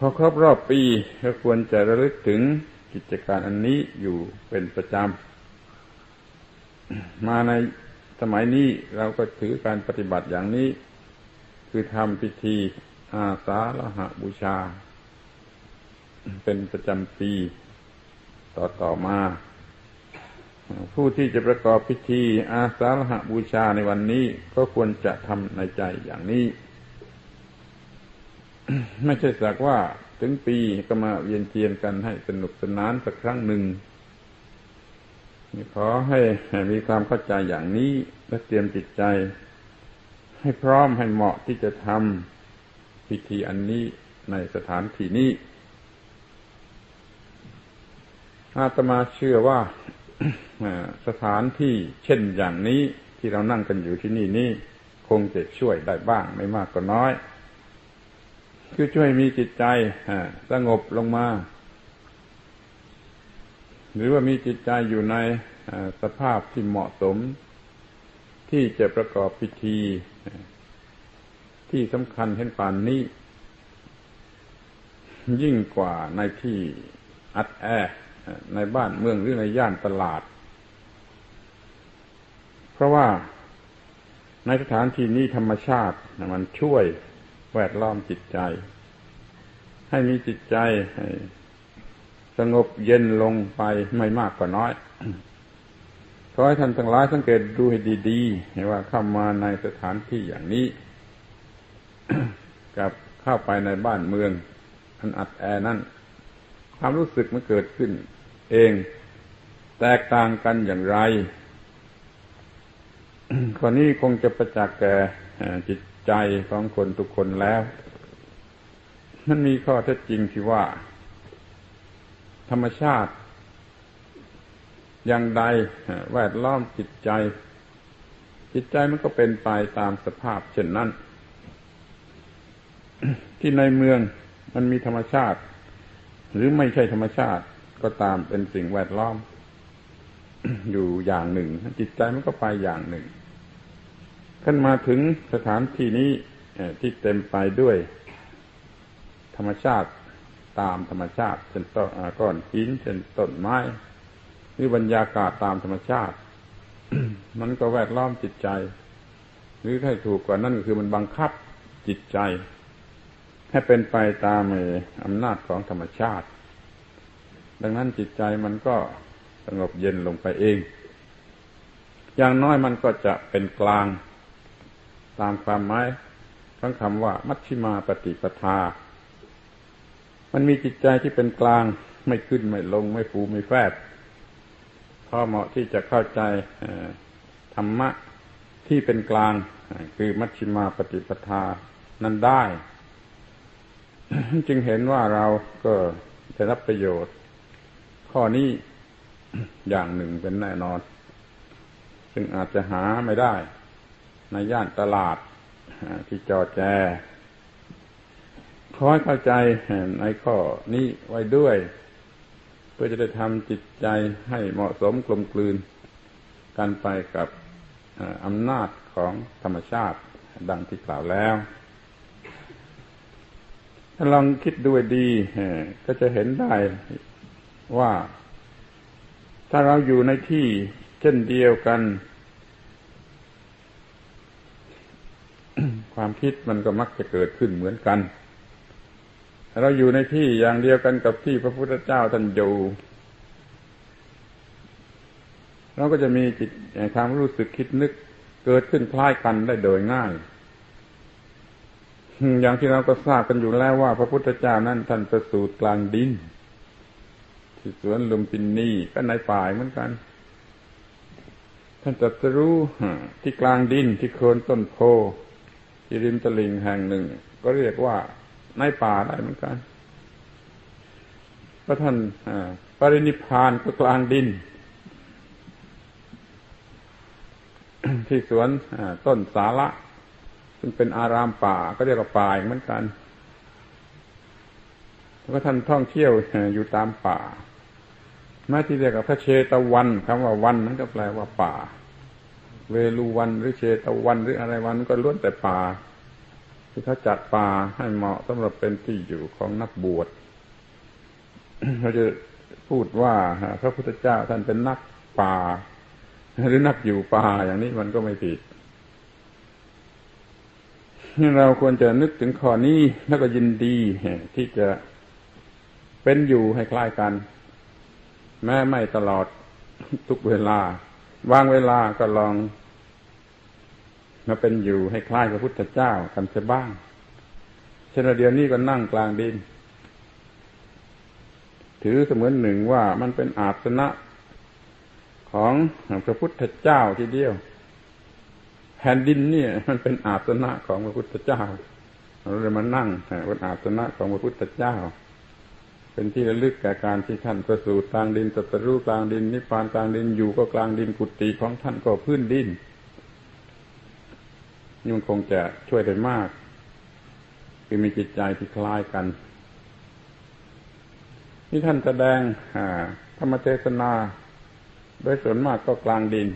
พอครบรอบปีก็ควรจะระลึกถึงกิจการอันนี้อยู่เป็นประจำ มาในสมัยนี้เราก็ถือการปฏิบัติอย่างนี้ คือทำพิธีอาสาฬหบูชา เป็นประจำปีต่อต่อมา ผู้ที่จะประกอบพิธีอาสาฬหบูชาในวันนี้ก็ควรจะทำในใจอย่างนี้ ไม่ใช่สักว่า ถึงปีก็มาเวียนเทียนกันให้สนุกสนานสักครั้งหนึ่งขอให้มีความเข้าใจอย่างนี้และเตรียมจิตใจ ให้พร้อมให้เหมาะที่จะทำพิธีอันนี้ในสถานที่นี้อาตมาเชื่อว่าสถานที่เช่นอย่างนี้ที่เรานั่งกันอยู่ที่นี่นี่คงจะช่วยได้บ้างไม่มากก็น้อย คือช่วยมีจิตใจสงบลงมา หรือว่ามีจิตใจอยู่ในสภาพที่เหมาะสม ที่จะประกอบพิธี ที่สำคัญเห็นป่านนี้ ยิ่งกว่าในที่อัดแอในบ้านเมืองหรือในย่านตลาด เพราะว่าในสถานที่นี้ธรรมชาติมันช่วย แวดล้อมจิตใจ ให้มีจิตใจสงบเย็นลงไปไม่มากกว่าน้อยขอให้ท่านทั้งหลายสังเกตดูให้ดีๆว่าเข้ามาในสถานที่อย่างนี้ กับเข้าไปในบ้านเมืองอันอัดแอนั่นความรู้สึกมันเกิดขึ้น เอง แตกต่างกันอย่างไรข้อนี้คงจะประจักษ์แก่จิต ใจของคนทุกคนแล้ว มันมีข้อเท็จจริงที่ว่า ธรรมชาติ อย่างใดแวดล้อมจิตใจ จิตใจมันก็เป็นไปตามสภาพเช่นนั้น ที่ในเมืองมันมีธรรมชาติ หรือไม่ใช่ธรรมชาติก็ตามเป็นสิ่งแวดล้อม อยู่อย่างหนึ่ง จิตใจมันก็ไปอย่างหนึ่ง ขึ้นมาถึงสถานที่นี้ที่เต็มไปด้วย ธรรมชาติตามธรรมชาติเช่นต้นก้อนหินเช่นต้นไม้หรือบรรยากาศตามธรรมชาติ มันก็แวดล้อมจิตใจ หรือให้ถูกกว่านั้นคือมันบังคับจิตใจ ให้เป็นไปตามอำนาจของธรรมชาติ ดังนั้นจิตใจมันก็สงบเย็นลงไปเอง อย่างน้อยมันก็จะเป็นกลาง ตามความหมายของคำว่า มัชชิมาปฏิปทา มันมีจิตใจที่เป็นกลางไม่ขึ้นไม่ลง ไม่ฟูไม่แฟบพอเหมาะที่จะเข้าใจธรรมะที่เป็นกลาง คือมัชฌิมาปฏิปทานั้นได้ จึงเห็นว่าเราก็ได้รับประโยชน์ ข้อนี้อย่างหนึ่งเป็นแน่นอน ซึ่งอาจจะหาไม่ได้ ในย่านตลาดที่จอแจขอให้เข้าใจในข้อนี้ไว้ด้วย เพื่อจะได้ทำจิตใจให้เหมาะสมกลมกลืนกันไปกับอำนาจของธรรมชาติดังที่กล่าวแล้ว ถ้าลองคิดดูดีก็จะเห็นได้ว่า ถ้าเราอยู่ในที่เช่นเดียวกัน ความคิดมันก็มักจะเกิดขึ้นเหมือนกัน เราอยู่ในที่อย่างเดียวกันกับที่พระพุทธเจ้าท่านอยู่เราก็จะมีจิตความรู้สึกคิดนึกเกิดขึ้นคล้ายกันได้โดยง่าย อย่างที่เราก็ทราบกันอยู่แล้วว่า พระพุทธเจ้านั้นท่านประสูติกลางดินที่สวนลุมพินีก็ในป่ายเหมือนกัน ท่านตรัสรู้ที่กลางดินที่โคนต้นโพ ที่ริมตลิ่งแห่งหนึ่ง ก็เรียกว่าในป่าได้เหมือนกันพระท่านปรินิพานก็กลางดิน ที่สวนต้นสาระซึ่งเป็นอารามป่าก็เรียกว่าป่าเหมือนกันแล้วก็ท่านท่องเที่ยวอยู่ตามป่าแม้ที่เรียกว่าพระเชตวันคำว่าวันนั้นก็แปลว่าป่า เวลูวันหรือเชตวันหรืออะไรวันก็ล้วนแต่ป่าที่เขาจัดป่าให้เหมาะสำหรับเป็นที่อยู่ของนักบวชเขาจะพูดว่าพระพุทธเจ้าท่านเป็นนักป่า หรือนักอยู่ป่าอย่างนี้มันก็ไม่ผิดเราควรจะนึกถึงข้อนี้แล้วก็ยินดีที่จะเป็นอยู่ให้คล้ายกัน แม้ไม่ตลอดทุกเวลา บางเวลาก็ลองมาเป็นอยู่ให้คล้ายกับพุทธเจ้ากันเสียบ้าง เช่นเดียวนี้ก็นั่งกลางดิน ถือเสมือนหนึ่งว่ามันเป็นอาสนะของพระพุทธเจ้าทีเดียวแผ่นดินเนี่ย มันเป็นอาสนะของพระพุทธเจ้าเราเลยมานั่งบนอาสนะของพระพุทธเจ้า เป็นที่ระลึกแก่การที่ท่านประสูติกลางดินตรัสรู้กลางดิน นิพพานกลางดินอยู่ก็กลางดินกุฏิของท่านก็พื้นดินนี่มันคงจะช่วยได้มาก คือมีจิตใจที่คล้ายกันนี่ท่านแสดงธรรมเทศนา โดยส่วนมากก็กลางดิน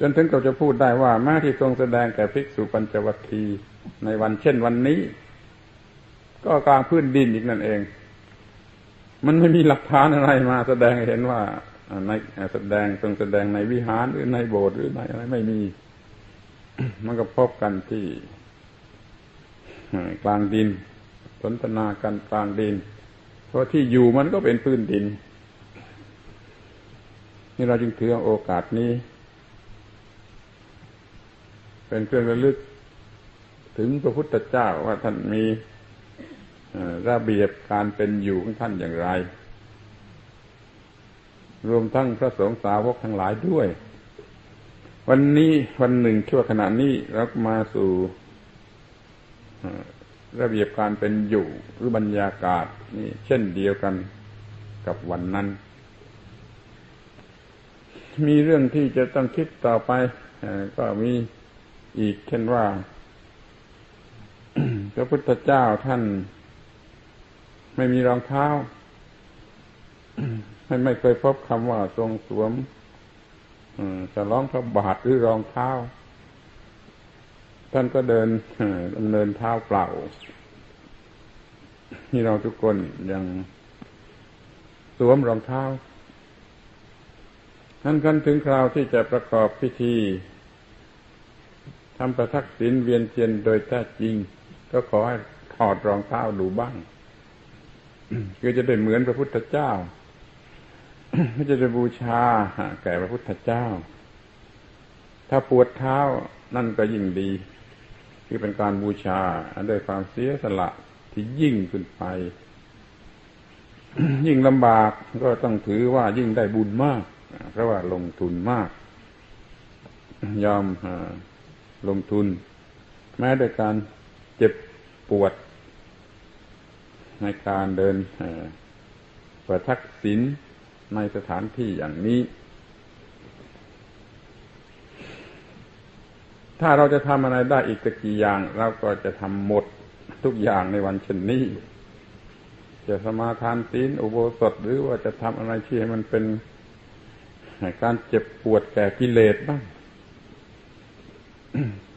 จนถึงเราจะพูดได้ว่าแม้ที่ทรงแสดงแก่ภิกษุปัญจวัคคีย์ในวันเช่นวันนี้ ก็กลางพื้นดินอีกนั่นเอง มันไม่มีหลักฐานอะไรมาแสดงเห็นว่าในแสดงทรงแสดงในวิหารหรือในโบสถ์หรือในอะไรไม่มี มันก็พบกันที่กลางดิน สนทนากันกลางดิน เพราะที่อยู่มันก็เป็นพื้นดิน นี่เราจึงถือโอกาสนี้ เป็นเครื่องระลึกถึงพระพุทธเจ้าว่าท่านมี ระเบียบการเป็นอยู่ของท่านอย่างไร รวมทั้งพระสงฆ์สาวกทั้งหลายด้วย วันนี้วันหนึ่งชั่วขณะนี้เรามาสู่ระเบียบการเป็นอยู่หรือบรรยากาศนี่เช่นเดียวกันกับวันนั้น มีเรื่องที่จะต้องคิดต่อไปก็มีอีกเช่นว่า พระพุทธเจ้าท่าน ไม่มีรองเท้าไม่ไม่เคยพบคำว่าทรงสวมจะร้องพระบาทหรือรองเท้า ท่านก็เดินดำเนินเท้าเปล่านี่เราทุกคนยังสวมรองเท้าท่านกันถึงคราวที่จะประกอบพิธีทำประทักษิณเวียนเทียนโดยแท้จริง ก็ขอให้ถอดรองเท้าดูบ้าง คือจะได้เหมือนพระพุทธเจ้าก็จะจะบูชาแก่พระพุทธเจ้า ถ้าปวดเท้านั่นก็ยิ่งดี คือเป็นการบูชาด้วยความเสียสละที่ยิ่งขึ้นไป ยิ่งลำบากก็ต้องถือว่ายิ่งได้บุญมาก เพราะว่าลงทุนมาก ยอมลงทุน แม้ด้วยการเจ็บปวด ในการเดินประทักษิณในสถานที่อย่างนี้ ถ้าเราจะทำอะไรได้อีกตะกี่อย่าง เราก็จะทำหมดทุกอย่างในวันเช่นนี้ จะสมาทานศีลอุโบสถหรือว่าจะทำอะไรที่ให้มันเป็นการเจ็บปวดแก่กิเลสบ้าง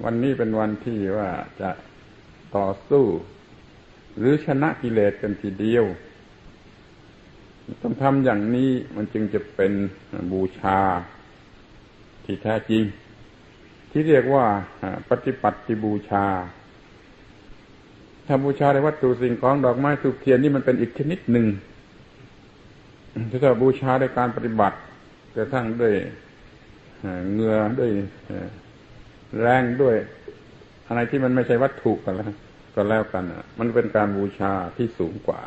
วันนี้เป็นวันที่ว่าจะต่อสู้ หรือชนะกิเลสกันทีเดียว ต้องทำอย่างนี้มันจึงจะเป็นบูชาที่แท้จริง ที่เรียกว่าปฏิปัติบูชาถ้าบูชาในวัตถุสิ่งของดอกไม้สุกเทียนนี่มันเป็นอีกชนิดหนึ่งถ้าบูชาในการปฏิบัติกระทั่งด้วยเงือด้วยแรงด้วย อะไรที่มันไม่ใช่วัตถุกันแล้ว ก็แล้วกันมันเป็นการบูชาที่สูงกว่า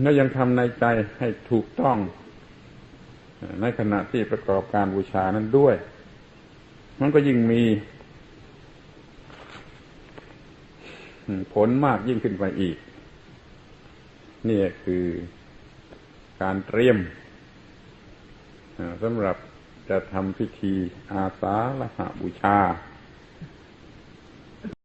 และยังทำในใจให้ถูกต้อง ในขณะที่ประกอบการบูชานั้นด้วย มันก็ยิ่งมีผลมากยิ่งขึ้นไปอีก นี่คือการเตรียมสำหรับจะทำพิธีอาสาละหบูชา